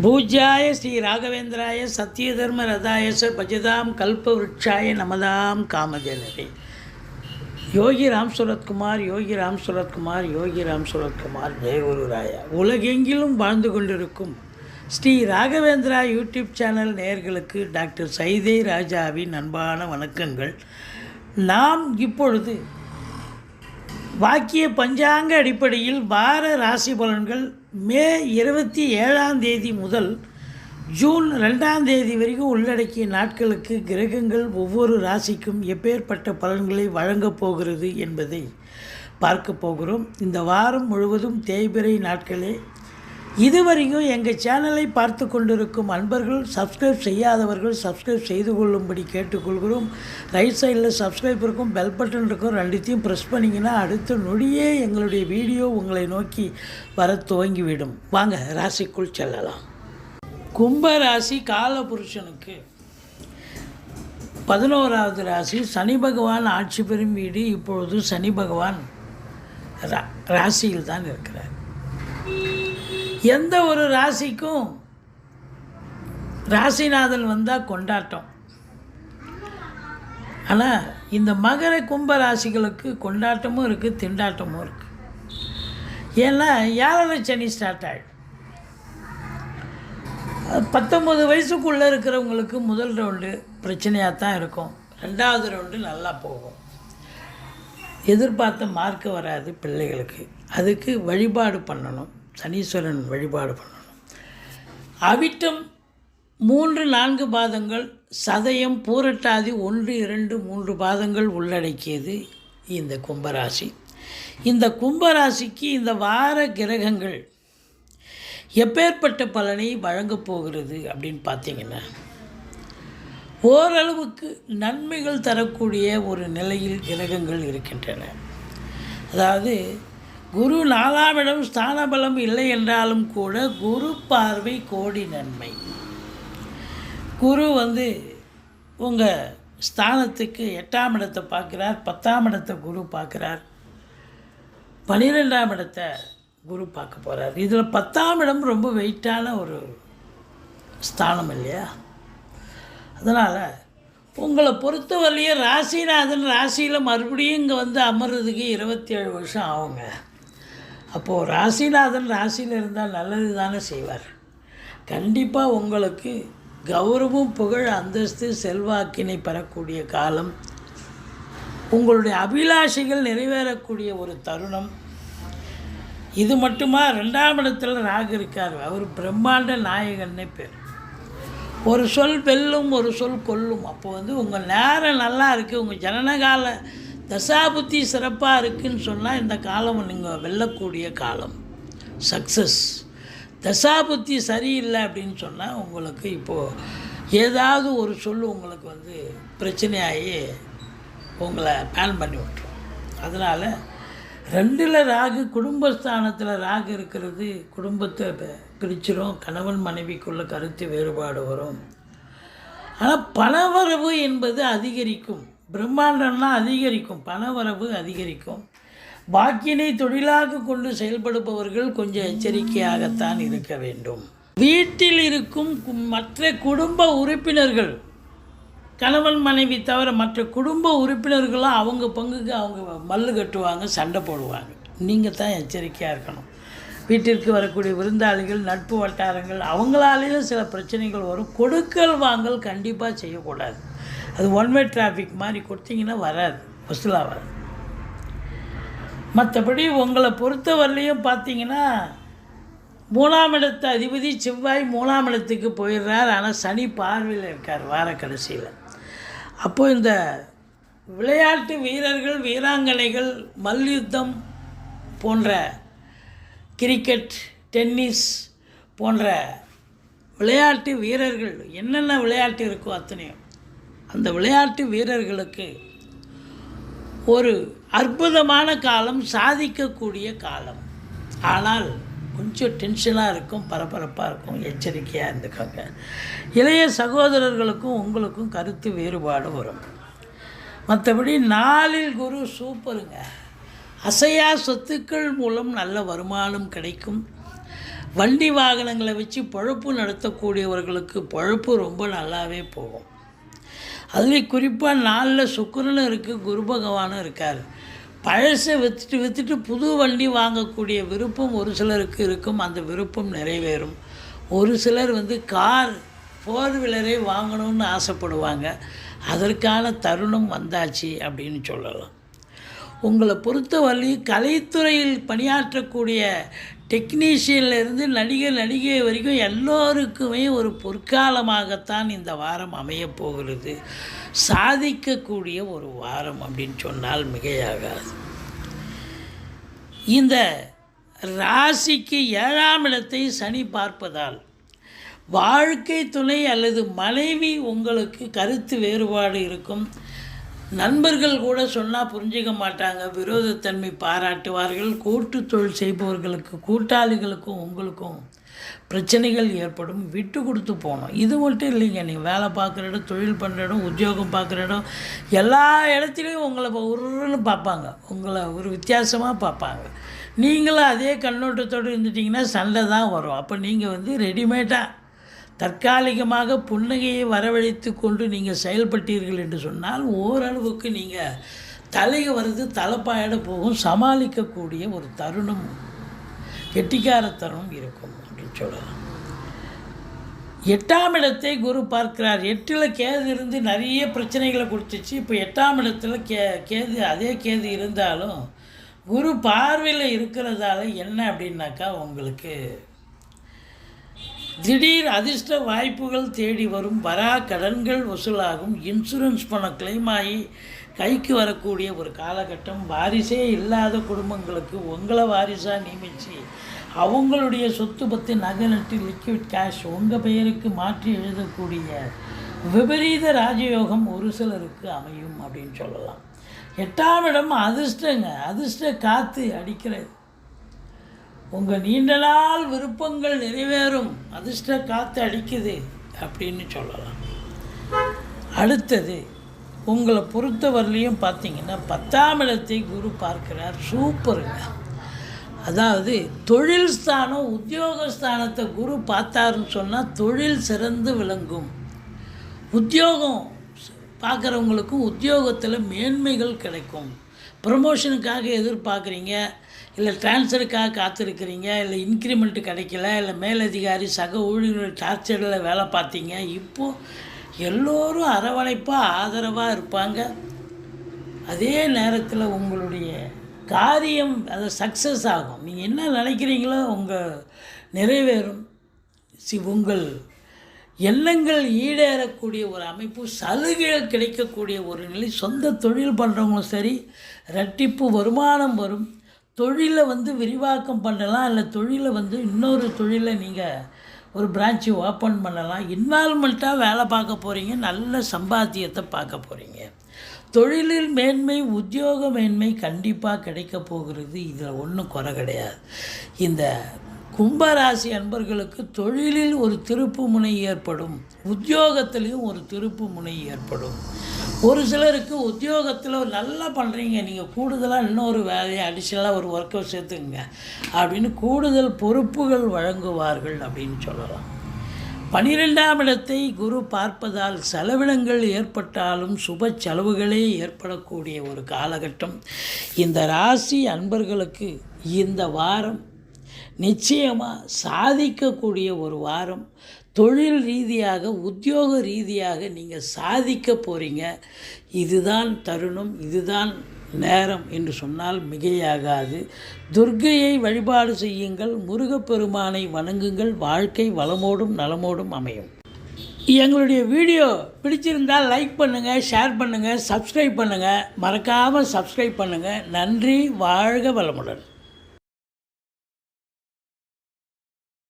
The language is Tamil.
பூஜ்யாய ஸ்ரீ ராகவேந்திராய சத்யதர்ம ரதாயச பஜதாம் கல்ப விருட்சாய நமதாம் காமஜனரே. யோகி ராம் சுரத்குமார் யோகி ராம் சுரத்குமார் யோகி ராம் சுரத்குமார் ஜெயகுருராயா உலகெங்கிலும் வாழ்ந்து கொண்டிருக்கும் ஸ்ரீ ராகவேந்திரா யூடியூப் சேனல் நேயர்களுக்கு டாக்டர் சைதே ராஜாவின் அன்பான வணக்கங்கள். நாம் இப்பொழுது வாக்கிய பஞ்சாங்க அடிப்படையில் வார ராசி பலன்கள் மே இருபத்தி ஏழாம் தேதி முதல் ஜூன் ரெண்டாம் தேதி வரைக்கும் உள்ளடக்கிய நாட்களுக்கு கிரகங்கள் ஒவ்வொரு ராசிக்கும் எப்பேற்பட்ட பலன்களை வழங்கப் போகிறது என்பதை பார்க்க போகிறோம். இந்த வாரம் முழுவதும் தேய்பிறை நாட்களே இதுவரையும் எங்கள் சேனலை பார்த்து கொண்டிருக்கும் அன்பர்கள் சப்ஸ்கிரைப் செய்யாதவர்கள் சப்ஸ்கிரைப் செய்து கொள்ளும்படி கேட்டுக்கொள்கிறோம். ரைட் சைடில் சப்ஸ்கிரைப் இருக்கும் பெல் பட்டன் இருக்கும் ரெண்டுத்தையும் ப்ரெஸ் பண்ணிங்கன்னா அடுத்த நொடியே எங்களுடைய வீடியோ உங்களை நோக்கி வர துவங்கிவிடும். வாங்க ராசிக்குள் செல்லலாம். கும்ப ராசி காலபுருஷனுக்கு. பதினோராவது ராசி சனி பகவான் ஆட்சி பெறும் வீடு இப்பொழுது சனி பகவான் ரா ராசியில் தான் இருக்கிறார். எந்த ஒரு ராசிக்கும் ராசிநாதன் வந்தால் கொண்டாட்டம். ஆனால் இந்த மகர கும்ப ராசிகளுக்கு கொண்டாட்டமும் இருக்குது திண்டாட்டமும் இருக்குது ஏன்னா ஏழரை சனி ஸ்டார்ட் ஆகிடும் பத்தொம்பது வயசுக்குள்ளே இருக்கிறவங்களுக்கு முதல் ரவுண்டு பிரச்சனையாக தான் இருக்கும். ரெண்டாவது ரவுண்டு நல்லா போகும். எதிர்பார்த்த மார்க் வராது பிள்ளைகளுக்கு. அதுக்கு வழிபாடு பண்ணணும். சனீஸ்வரன் வழிபாடு பண்ணணும். அவிட்டம் மூன்று நான்கு பாதங்கள் சதயம் பூரட்டாதி ஒன்று இரண்டு மூன்று பாதங்கள் உள்ளடக்கியது இந்த கும்பராசி. இந்த கும்பராசிக்கு இந்த வார கிரகங்கள் எப்பேற்பட்ட பலனை வழங்கப் போகிறது அப்படின்னு பார்த்தீங்கன்னா ஓரளவுக்கு நன்மைகள் தரக்கூடிய ஒரு நிலையில் கிரகங்கள் இருக்கின்றன. அதாவது குரு நாலாம் இடம் இல்லை என்றாலும் கூட குரு பார்வை கோடி நன்மை. குரு வந்து உங்கள் ஸ்தானத்துக்கு எட்டாம் இடத்தை பார்க்குறார் பத்தாம் இடத்தை குரு பார்க்குறார் பன்னிரெண்டாம் இடத்தை குரு பார்க்க போகிறார் இதில் பத்தாம் இடம் ரொம்ப வெயிட்டான ஒரு ஸ்தானம் இல்லையா? அதனால் உங்களை பொறுத்தவரையிலையும் ராசிநாதன் ராசியில் மறுபடியும் இங்கே வந்து அமர்றதுக்கு இருபத்தி ஏழு வருஷம் ஆகுங்க. அப்போது ராசிநாதன் ராசியில் இருந்தால் நல்லது தானே செய்வார். கண்டிப்பாக உங்களுக்கு கௌரவம் புகழ் அந்தஸ்து செல்வாக்கினை பெறக்கூடிய காலம் உங்களுடைய அபிலாஷைகள் நிறைவேறக்கூடிய ஒரு தருணம். இது மட்டுமா? ரெண்டாம் இடத்துல ராகு இருக்கார். அவர் பிரம்மாண்ட நாயகன்னே பேர். ஒரு சொல் வெல்லும் ஒரு சொல் கொல்லும். அப்போ வந்து உங்கள் நேரம் நல்லா இருக்குது உங்கள் ஜனனகால தசாபுத்தி சிறப்பாக இருக்குன்னு சொன்னால் இந்த காலம் நீங்கள் வெல்லக்கூடிய காலம். சக்ஸஸ் தசாபுத்தி சரியில்லை அப்படின்னு சொன்னால் உங்களுக்கு இப்போது ஏதாவது ஒரு சொல் உங்களுக்கு வந்து பிரச்சனையாகி உங்களை பேன் பண்ணி விட்டுரும். அதனால் ரெண்டில் ராகு குடும்பஸ்தானத்தில் ராகு இருக்கிறது குடும்பத்தை பிரிச்சிடும் கணவன் மனைவிக்குள்ள கருத்து வேறுபாடு வரும். ஆனால் பணவரவு என்பது அதிகரிக்கும். பிரம்மாண்டம்னா அதிகரிக்கும் பணவரவு அதிகரிக்கும். பாக்கியினை தொழிலாக கொண்டு செயல்படுபவர்கள் கொஞ்சம் எச்சரிக்கையாகத்தான் இருக்க வேண்டும். வீட்டில் இருக்கும் கு- மற்ற குடும்ப உறுப்பினர்கள் கணவன் மனைவி தவிர மற்ற குடும்ப உறுப்பினர்களும் அவங்க பங்குக்கு அவங்க மல்லு கட்டுவாங்க சண்டை போடுவாங்க. நீங்கள் தான் எச்சரிக்கையாக இருக்கணும். வீட்டிற்கு வரக்கூடிய விருந்தாளிகள் நட்பு வட்டாரங்கள் அவங்களாலேயும் சில பிரச்சனைகள் வரும். கொடுக்கல் வாங்கல் கண்டிப்பாக செய்யக்கூடாது. அது ஒன்வே டிராஃபிக் மாதிரி கொடுத்தீங்கன்னா வராது. வசூலாக வராது. மற்றபடி உங்களை பொறுத்தவரையிலையும் பார்த்தீங்கன்னா மூணாம் இடத்து அதிபதி செவ்வாய் மூணாம் இடத்துக்கு போயிடுறார். ஆனால் சனி பார்வையில் இருக்கார் வார கடைசியில். அப்போது இந்த விளையாட்டு வீரர்கள் வீராங்கனைகள் மல்யுத்தம் போன்ற கிரிக்கெட் டென்னிஸ் போன்ற விளையாட்டு வீரர்கள் என்னென்ன விளையாட்டு இருக்கோ அத்தனையும் அந்த விளையாட்டு வீரர்களுக்கு ஒரு அற்புதமான காலம் சாதிக்கக்கூடிய காலம். ஆனால் கொஞ்சம் டென்ஷனாக இருக்கும் பரபரப்பாக இருக்கும் எச்சரிக்கையாக இருந்துக்கோங்க. இளைய சகோதரர்களுக்கும் உங்களுக்கும் கருத்து வேறுபாடு வரும். மற்றபடி நாளில் குரு சூப்பருங்க. அசையா சொத்துக்கள் மூலம் நல்ல வருமானம் கிடைக்கும். வண்டி வாகனங்களை வச்சு பழப்பு நடத்தக்கூடியவர்களுக்கு பழப்பு ரொம்ப நல்லாவே போகும். அதுலேயும் குறிப்பாக நாளில் சுக்கரனும் இருக்குது குரு பகவானும் இருக்கார். பழசை விற்றுட்டு விற்றுட்டு புது வண்டி வாங்கக்கூடிய விருப்பம் ஒரு சிலருக்கு இருக்கும் அந்த விருப்பம் நிறைவேறும். ஒரு சிலர் வந்து கார் ஃபோர் வீலரே வாங்கணும்னு ஆசைப்படுவாங்க. அதற்கான தருணம் வந்தாச்சு அப்படின்னு சொல்லலாம். உங்களை பொறுத்தவரை கலைத்துறையில் பணியாற்றக்கூடிய டெக்னீஷியன்லேருந்து நடிகர் நடிகை வரைக்கும் எல்லோருக்குமே ஒரு பொற்காலமாகத்தான் இந்த வாரம் அமையப் போகிறது. சாதிக்கக்கூடிய ஒரு வாரம் அப்படின்னு சொன்னால் மிகையாகாது. இந்த ராசிக்கு ஏழாம் இடத்தை சனி பார்ப்பதால் வாழ்க்கை துணை அல்லது மனைவி உங்களுக்கு கருத்து வேறுபாடு இருக்கும். நண்பர்கள் கூட சொன்னால் புரிஞ்சிக்க மாட்டாங்க. விரோதத்தன்மை பாராட்டுவார்கள். கூட்டு தொழில் செய்பவர்களுக்கு கூட்டாளிகளுக்கும் உங்களுக்கும் பிரச்சனைகள் ஏற்படும். விட்டு கொடுத்து போகணும். இது மட்டும் இல்லைங்க. நீங்கள் வேலை பார்க்குற இடம் தொழில் பண்ணுற இடம் உத்தியோகம் பார்க்குற இடம் எல்லா இடத்துலையும் உங்களை உருன்னு பார்ப்பாங்க. உங்களை ஒரு வித்தியாசமாக பார்ப்பாங்க. நீங்களும் அதே கண்ணோட்டத்தோடு இருந்துட்டிங்கன்னா சண்டை தான் வரும். அப்போ நீங்கள் வந்து ரெடிமேடாக தற்காலிகமாக புன்னகையை வரவழைத்து கொண்டு நீங்கள் செயல்பட்டீர்கள் என்று சொன்னால் ஓரளவுக்கு நீங்கள் தலைக வருது தலைப்பாயிட போகும் சமாளிக்கக்கூடிய ஒரு தருணம் கெட்டிக்கார தருணம் இருக்கும் அப்படின்னு சொல்லலாம். எட்டாம் இடத்தை குரு பார்க்கிறார். எட்டில் கேது இருந்து நிறைய பிரச்சனைகளை கொடுத்துச்சு. இப்போ எட்டாம் இடத்துல கே கேது அதே கேது இருந்தாலும் குரு பார்வையில் இருக்கிறதால என்ன அப்படின்னாக்கா உங்களுக்கு திடீர் அதிர்ஷ்ட வாய்ப்புகள் தேடி வரும் வரா கடன்கள் வசூலாகும். இன்சூரன்ஸ் பணம் கிளைம் ஆகி கைக்கு வரக்கூடிய ஒரு காலகட்டம். வாரிசே இல்லாத குடும்பங்களுக்கு உங்களை வாரிசாக நியமித்து அவங்களுடைய சொத்து பற்றி நகை நட்டு லிக்விட் கேஷ் உங்கள் பெயருக்கு மாற்றி எழுதக்கூடிய விபரீத ராஜயோகம் ஒரு சிலருக்கு அமையும் அப்படின்னு சொல்லலாம். எட்டாம் இடம் அதிர்ஷ்டங்க. அதிர்ஷ்ட காற்று அடிக்கிறது. உங்கள் நீண்ட நாள் விருப்பங்கள் நிறைவேறும். அதிர்ஷ்ட காற்று அடிக்குது அப்படின்னு சொல்லலாம். அடுத்தது உங்களை பொறுத்தவரையிலையும் பார்த்தீங்கன்னா பத்தாம் இடத்தை குரு பார்க்கிறார். சூப்பருங்க அதாவது தொழில் ஸ்தானம் உத்தியோகஸ்தானத்தை குரு பார்த்தாருன்னு சொன்னால் தொழில் சிறந்து விளங்கும். உத்தியோகம் பார்க்குறவங்களுக்கும் உத்தியோகத்தில் மேன்மைகள் கிடைக்கும். ப்ரமோஷனுக்காக எதிர்பார்க்குறீங்க. இல்லை ட்ரான்ஸ்ஃபருக்காக காத்திருக்கிறீங்க இல்லை இன்க்ரிமெண்ட்டு கிடைக்கல இல்லை மேலதிகாரி சக ஊழியர்கள் டார்ச்சரில் வேலை பார்த்தீங்க இப்போது எல்லோரும் அரவணைப்பாக ஆதரவாக இருப்பாங்க. அதே நேரத்தில் உங்களுடைய காரியம் அது சக்ஸஸ் ஆகும். நீங்கள் என்ன நினைக்கிறீங்களோ உங்கள் நிறைவேறும். சி உங்கள் எண்ணங்கள் ஈடேறக்கூடிய ஒரு அமைப்பு சலுகைகள் கிடைக்கக்கூடிய ஒரு நிலை சொந்த தொழில் பண்ணுறவங்களும் சரி ரெட்டிப்பு வருமானம் வரும். தொழிலை வந்து விரிவாக்கம் பண்ணலாம் இல்லை தொழிலை வந்து இன்னொரு தொழிலை நீங்கள் ஒரு பிரான்ச்சு ஓப்பன் பண்ணலாம். இன்வால்மெண்ட்டாக வேலை பார்க்க போகிறீங்க நல்ல சம்பாத்தியத்தை பார்க்க போகிறீங்க தொழிலில் மேன்மை உத்தியோக மேன்மை கண்டிப்பாக கிடைக்க போகிறது. இதில் ஒன்றும் குறை கிடையாது. இந்த கும்பராசி அன்பர்களுக்கு தொழிலில் ஒரு திருப்பு முனை ஏற்படும். உத்தியோகத்திலையும் ஒரு திருப்பு முனை ஏற்படும். ஒரு சிலருக்கு உத்தியோகத்தில் நல்லா பண்ணுறீங்க நீங்கள் கூடுதலாக இன்னொரு வேலையை அடிஷ்னலாக ஒரு ஒர்க்கை சேர்த்துக்குங்க. அப்படின்னு கூடுதல் பொறுப்புகள் வழங்குவார்கள் அப்படின்னு சொல்லலாம். பனிரெண்டாம் இடத்தை குரு பார்ப்பதால் செலவினங்கள் ஏற்பட்டாலும் சுப செலவுகளே ஏற்படக்கூடிய ஒரு காலகட்டம். இந்த ராசி அன்பர்களுக்கு இந்த வாரம் நிச்சயமாக சாதிக்கக்கூடிய ஒரு வாரம். தொழில் ரீதியாக உத்தியோக ரீதியாக நீங்கள் சாதிக்க போகிறீங்க இதுதான் தருணம் இதுதான் நேரம் என்று சொன்னால் மிகையாகாது. துர்க்கையை வழிபாடு செய்யுங்கள் முருகப்பெருமானை வணங்குங்கள் வாழ்க்கை வளமோடும் நலமோடும் அமையும். எங்களுடைய வீடியோ பிடிச்சிருந்தால் லைக் பண்ணுங்கள் ஷேர் பண்ணுங்கள் சப்ஸ்கிரைப் பண்ணுங்கள் மறக்காமல் சப்ஸ்கிரைப் பண்ணுங்கள் நன்றி வாழ்க வளமுடன்.